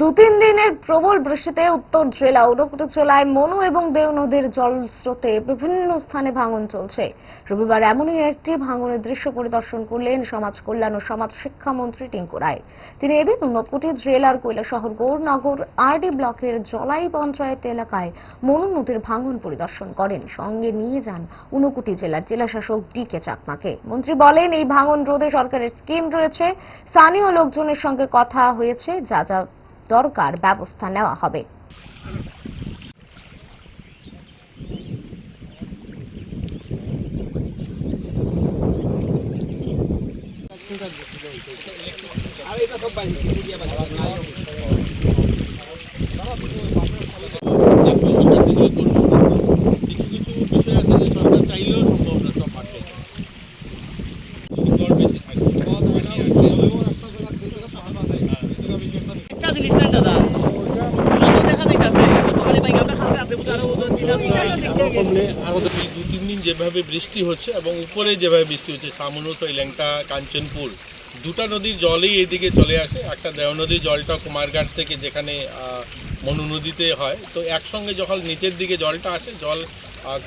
দু তিন দিনের প্রবল বৃষ্টিতে উত্তর জেলা ঊনকোটি জেলায় মনু এবং দেও নদীর জলস্রোতে বিভিন্ন স্থানে ভাঙন চলছে। রবিবার এমনই একটি ভাঙনের দৃশ্য পরিদর্শন করলেন সমাজ কল্যাণ ও সমাজ শিক্ষামন্ত্রী টিঙ্কু রায়। তিনি এদিন ঊনকোটি জেলার কৈলাসহর গৌরনগর আরডি ব্লকের জলাই পঞ্চায়েত এলাকায় মনু নদীর ভাঙন পরিদর্শন করেন। সঙ্গে নিয়ে যান উনকুটি জেলার জেলাশাসক ডি কে চাকমাকে। মন্ত্রী বলেন, এই ভাঙন রোধে সরকারের স্কিম রয়েছে। স্থানীয় লোকজনের সঙ্গে কথা হয়েছে, যা যা দরকার ব্যবস্থা নেওয়া হবে। কিছু কিছু বিষয় আছে যে সরকার চাইলেও সম্ভব না সব বেশি থাকে পথ বেশি থাকে একটা জিনিস নাই দাদা। দেখা যাইতাছে খালি বাইক আমরা খাতে আছে বুঝা আরও ওজন দু তিন দিন যেভাবে বৃষ্টি হচ্ছে এবং উপরে যেভাবে বৃষ্টি হচ্ছে সামনুস ওই ল্যাংটা কাঞ্চনপুর দুটা নদীর জলই এদিকে চলে আসে। একটা দেও নদীর জলটা কুমারঘাট থেকে যেখানে মনু নদীতে হয়। তো একসঙ্গে যখন নিচের দিকে জলটা আসে জল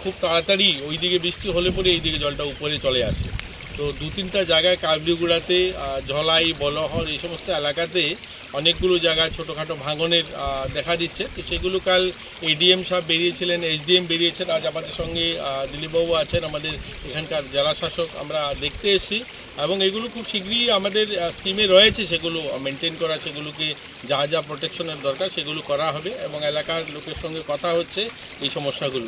খুব তাড়াতাড়ি ওই দিকে বৃষ্টি হলে পরে এই দিকে জলটা উপরে চলে আসে। তো দু তিনটা জায়গায় কাবলিগুড়াতে ঝলাই বলহর এই সমস্ত এলাকাতে অনেকগুলো জায়গায় ছোটোখাটো ভাঙনের দেখা দিচ্ছে। তো সেগুলো কাল এডিএম সাহেব বেরিয়েছিলেন এসডিএম বেরিয়েছেন। আজ আমাদের সঙ্গে দিলীপবাবু আছেন, আমাদের এখানকার জেলা শাসক। আমরা দেখতে এসেছি এবং এগুলো খুব শীঘ্রই আমাদের স্কিমে রয়েছে। সেগুলো মেনটেন করা, সেগুলোকে যা যা প্রোটেকশনের দরকার, সেগুলো করা হবে এবং এলাকার লোকের সঙ্গে কথা হচ্ছে এই সমস্যাগুলো।